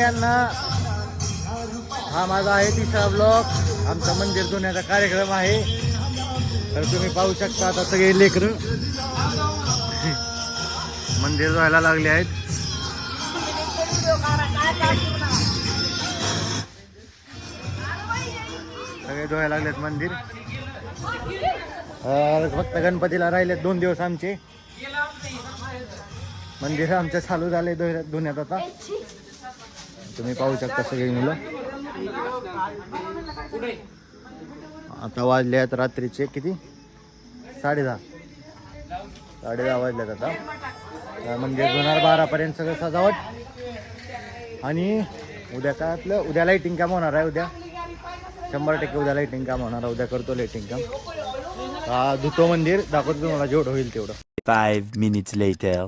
सगळ्यांना. हा माझा आहे तिसरा ब्लॉग. आमचा मंदिर धुण्याचा कार्यक्रम आहे. तर तुम्ही पाहू शकता आता सगळे लेकरं. मंदिर जायला लागले आहेत. सगळे धुवायला लागलेत मंदिर. फक्त गणपतीला राहिलेत दोन दिवस आमचे. मंदिर आमचं चालू झाले धुण्यात आता. तुम्ही पाहू शकता सगळी मुलं. आता वाजले आहेत रात्रीचे किती? साडे दहा साडे दहा वाजल्यात आता. तर दोन हजार बारापर्यंत सगळं सजावट. आणि उद्या काय आपलं? उद्या लाईटिंग काम होणार आहे उद्या. शंभर टक्के उद्या लाईटिंग काम होणार आहे. उद्या करतो लाईटिंग काम. हा धुतो मंदिर. दाखवतो तुम्हाला जेवढं होईल तेवढं. Five minutes later.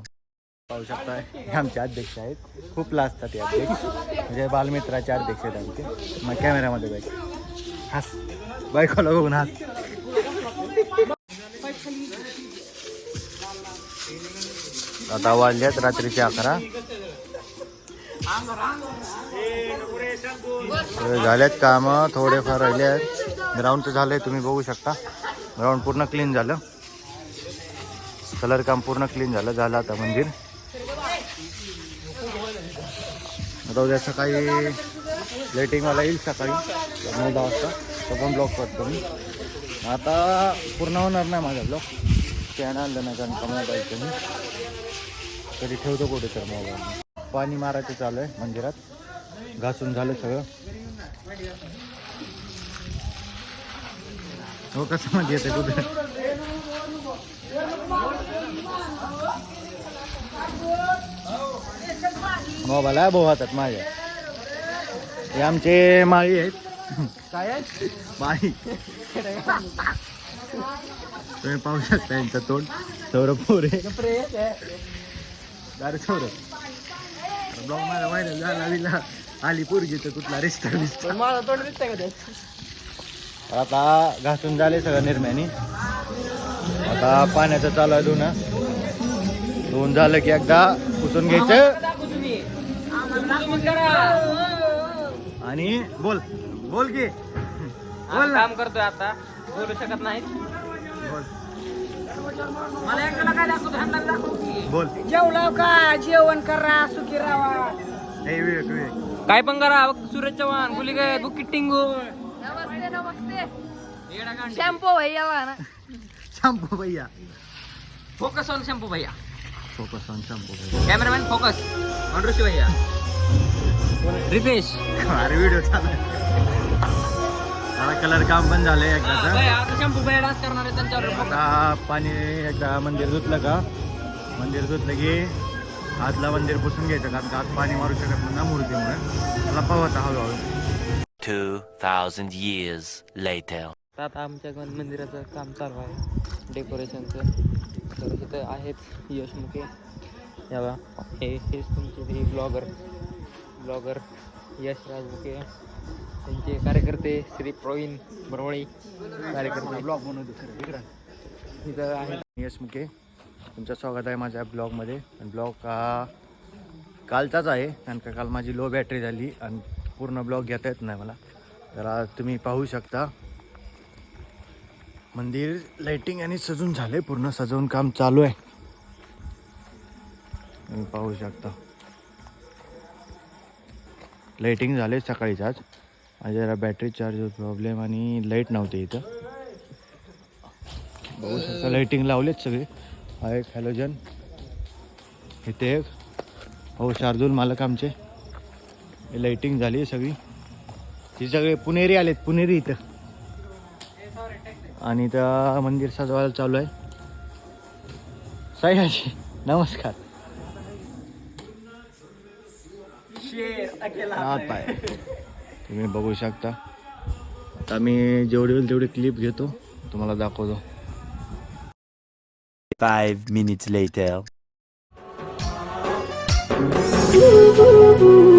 पाहू शकता हे आमचे अध्यक्ष आहेत. खूप लाजतात हे अध्यक्ष. म्हणजे बालमित्राचे अध्यक्ष आहेत आमचे. मग कॅमेऱ्यामध्ये बाईक हास. बायकोला बघून हास. आता वाजल्यात रात्रीचे अकरा. झाल्यात काम थोडेफार राहिले आहेत ग्राउंडचं झालंय तुम्ही बघू शकता. ग्राउंड पूर्ण क्लीन झालं. कलर काम पूर्ण क्लीन झालं. झालं आता मंदिर. आता उद्या सकाळी लाईटिंगवाला येईल सकाळी. नऊ दहा वाजता. तो पण ब्लॉक करतो मी. आता पूर्ण होणार नाही माझा ब्लॉक स्कॅन आणलं नाही कारण कमला पाहिजे मी तरी ठेवतो कुठे तर मोबाईल पाणी मारायचं चालू आहे मंदिरात. घासून झालं सगळं. हो कसं म्हणजे येते कुठे? मोबाईल आहे भाऊ हातात माझ्या. हे आमचे माळी आहेत. काय माळी. तुम्ही पाहू शकता यांचं तोंड. सौरभ पोरे दारू सौरभ ब्लॉग माझा व्हायरल झाला विला आली पोरगीचं कुठला रिस्टा बिस्टा माझा तोंड दिसतंय का आता घासून झाले सगळं निर्म्यानी. आता पाण्याचं चालू आहे धुणं. धुवून झालं की एकदा पुसून घ्यायचं. आणि बोल बोल की. आम्ही काम करतोय आता. बोलू शकत नाही बोल. मला एकट्याला काय दाखवतो ह्यांना बी दाखवू? की बोल. जेवलो का जेवण करा सुखी राहा. हे विवेक विवेक काय पण करा सूरज चव्हाण गुली काय बुकिट टिंगू नमस्ते. शॅम्पू भैया ना. शॅम्पू भैया. फोकस ऑन शॅम्पू भैया. फोकस ऑन शॅम्पू भैया. कॅमेरामॅन फोकस अनुषी भैया. रितेश. अरे व्हिडिओ चालू आहे. आता कलर काम पण झालंय एकदाच डान्स करणार आहे त्यांच्यावर. focus. आता पाणी एकदा मंदिर धुतलं का? मंदिर धुतलं की आतला मंदिर पुसून घ्यायचं कारण का? आत पाणी मारू शकत नाही ना मूर्तीमुळे. त्याला पावायचं हळूहळू. Two thousand years later. आता आमच्या गण मंदिराचं काम चालू आहे. डेकोरेशनचं तर इथं आहेत यशमुखे हे हेच तुमचे ते ब्लॉगर ब्लॉगर यश राजमुखे त्यांचे कार्यकर्ते श्री प्रवीण बरोळी कार्यकर्ते. ब्लॉग बनवतो इथं आहेत यश मुके तुमचं स्वागत आहे माझ्या ब्लॉगमध्ये. आणि ब्लॉग हा कालचाच आहे कारण का काल माझी लो बॅटरी झाली आणि पूर्ण ब्लॉग घेता येत नाही मला. तर आज तुम्ही पाहू शकता मंदिर लाइटिंग आणि सजून झाले पूर्ण सजवून काम चालू आहे. तुम्ही पाहू शकता. लाइटिंग झाले सकाळीच आज. जरा बॅटरी चार्ज प्रॉब्लेम आणि लाइट नव्हती इथं. बघू शकता लाईटिंग लावलेच सगळे. हा एक हॅलोजन इथे एक. हो शार्दूल मालक आमचे. हे लाइटिंग झाली आहे सगळी. ती सगळे पुणेरी आलेत पुणेरी इथं. आणि इथं मंदिर सजवायला चालू आहे. साईराजी नमस्कार. हा पाय तुम्ही बघू शकता आता मी जेवढी होईल तेवढी क्लिप घेतो तुम्हाला दाखवतो Five minutes later. Ooh, ooh, ooh.